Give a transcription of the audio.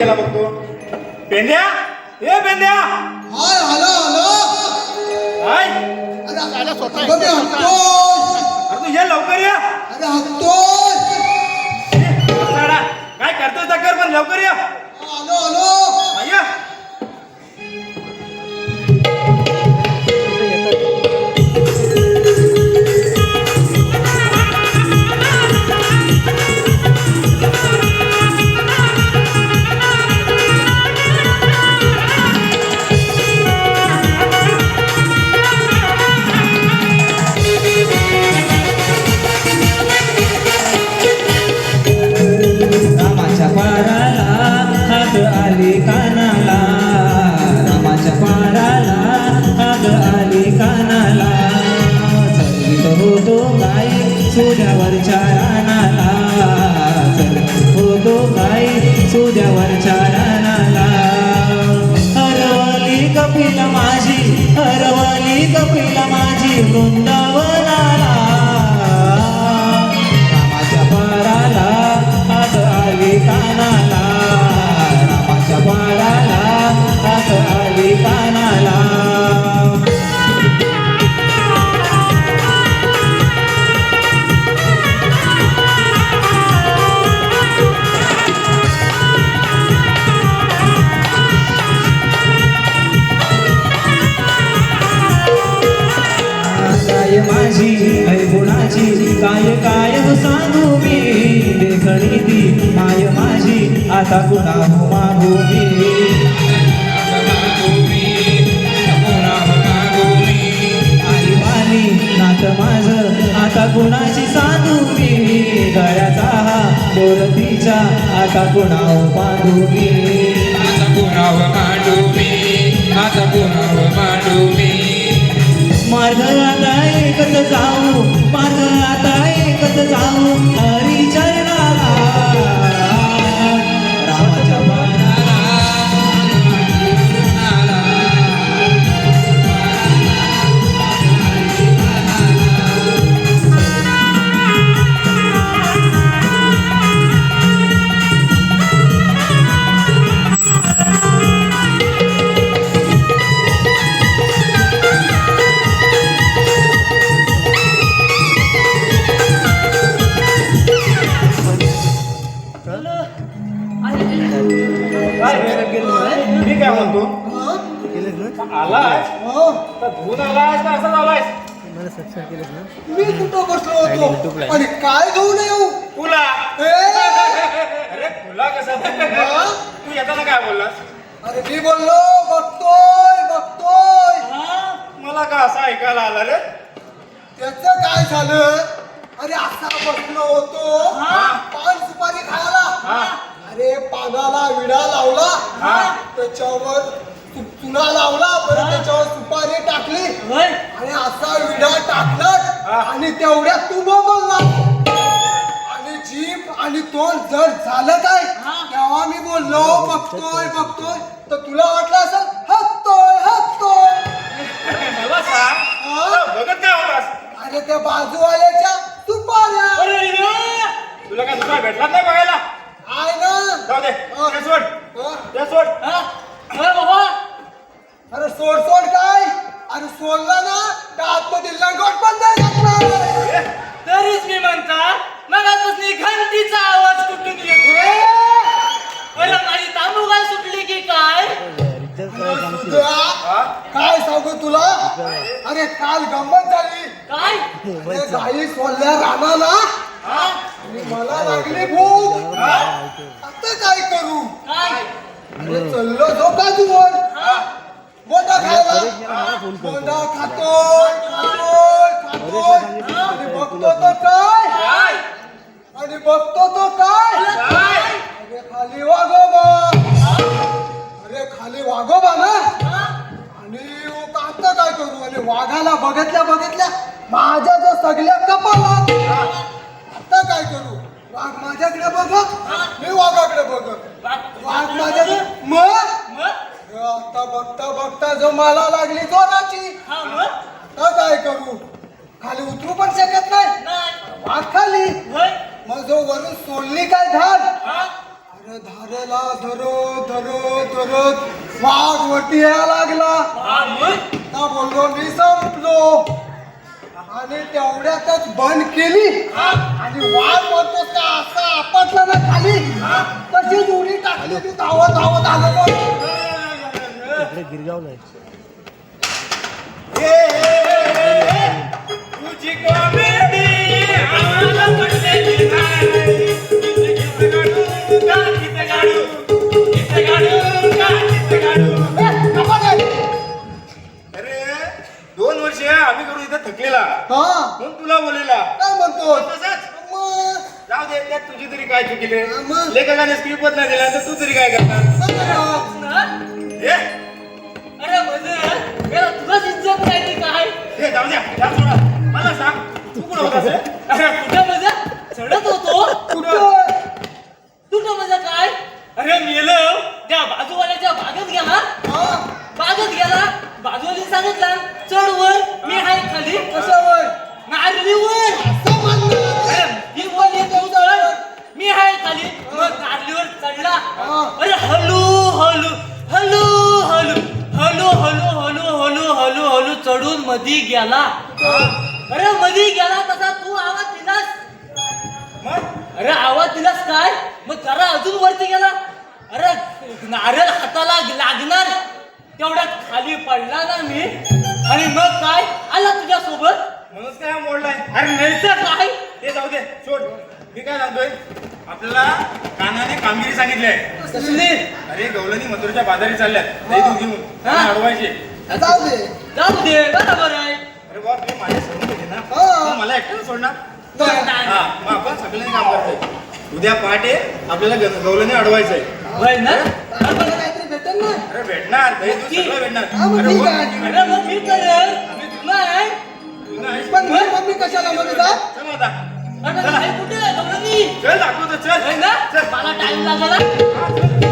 गेला बघतो पेंद्या ए पेंद्या hi hello hello. हाय. अरे तू ये लवकर ये. अरे ए, साडा काय करतोय चक्कर पण लवकर ये. Hello hello. हा, ये. रानाला चलित होतो गाई सूर्यावरच्या रानाला हरवली कपिल माझी हरवली कपिल माझी वृंदा माझी ऐ गुणाची काय काय हो सांगू मी? देखणी ती माय माझी आता कुणा मागू मी? आई मानी नात माझ आता गुणाची सांगू मी? गळ्याचा हा बोरतीच्या आता कुणा हो मागू मी? मी काय म्हणतो? हा? आलाय? हा? तर धुवून आलाय का? असं मी कुठं बसलो होतो? आणि काय घेऊन येऊ? तुला! अरे तुला कसं? तू येताना काय बोललास? अरे मी बोललो बघतोय बघतोय. मला का असं ऐकायला आलं रे? त्याच काय झालं? अरे असा बसलो होतो. पान सुपारी खायला. हा. अरे पानाला विडा लावला. त्याच्यावर चुना लावला. परत त्याच्यावर सुपारी टाकली. आणि असा विडा टाकला. आणि तेवढ्यात तू बोलला आणि जीभ आणि तोंड जर झालं काय तेव्हा मी बोललो बघतोय बघतोय. तर तुला वाटलं असं हा? बघत काय होतास अरे त्या बाजूवाल्याच्या सुपाऱ्या. अरे तुला काय दुसरा भेटलाच नाही काल गंमत झाली. काय? अरे गाई सोडल्या रानाला. हा? आणि मला लागली भूक. आता काय करू? काय? अरे चललो जो बाजूवर मोठा खायला. मोठा खातोय खातोय खातोय. आणि बघतो तो काय? काय? आणि बघतो तो काय? अरे खाली वाघोबा. अरे खाली वाघोबा ना. आणि आता काय करू? आणि वाघाला बघितल्या बघितल्या माझ्या जो सगळ्या कपाला आता काय करू? वाघ माझ्याकडे बघ मी वाघाकडे बघ वाघ माझ्याकडे मग? आता बघता बघता जो मला लागली जोराची. हा आता काय करू? खाली उतरू पण शकत नाही. नाही. वाघ खाली. मग जो वरून सोडली काय हा? अरे धारेला धरो धरो धरत वाघ वरती यायला लागला. ना बोललो मी संपलो आणि तेवढ्यातच बंद केली. आणि वाघ म्हणतो का असा आपटला ना खाली. तशीच उडी टाकली मी धावत धावत आलो बघ. ए. तुझी कॉमेडी हा. तुला बोलेला काय म्हणतो तसंच? मग, जाऊ दे त्यात तुझी तरी काय चुकीले मग? लेखकाने स्क्रिप्ट नाही दिला तर तू तरी काय करणार? काय? ए, अरे म्हणजे याला तुझाच इज्जत नाही ती काय? ए, जाऊ द्या सोडा. मला सांग तू कुठं होतास रे? अरे कुठं म्हणजे? चढत होतो. कुठं? कुठं म्हणजे काय? अरे मेलं. त्या बाजूवाल्याच्या बागेत गेला. हा, बागेत गेला. बाजूवाली सांगितलं चढ वर मी आहे खाली. कशावर? नारलीवर असं म्हणणं. अरे ही बोलली तू चढ मी आहे खाली. मग नारलीवर चढला. अरे हलू हलू हलू हलू. हलू हलू हलू हलू हलू हलू चढून मधी गेला. अरे मधी गेला तसा तू आवाज दिलास? अरे आवाज दिलास काय? आपल्याला कानाने कामगिरी सांगितली आहे. अरे गवलनी मथुरच्या बाजारी चालल्यात. ते हो. तू अडवायचे. जाऊ दे. जाऊ दे. बरोबर आहे. अरे बाप माझ्या सोडून ना? हो. मला एकट्याला सोडणार? हा मग आपण सगळ्यांनी काम करतोय. उद्या पहाटे आपल्याला गवलनी अडवायचं आहे भेटणार. भेटणार. पण मम्मी कशाला कुठे चल दाखवतो चल. मला टाइम लागला.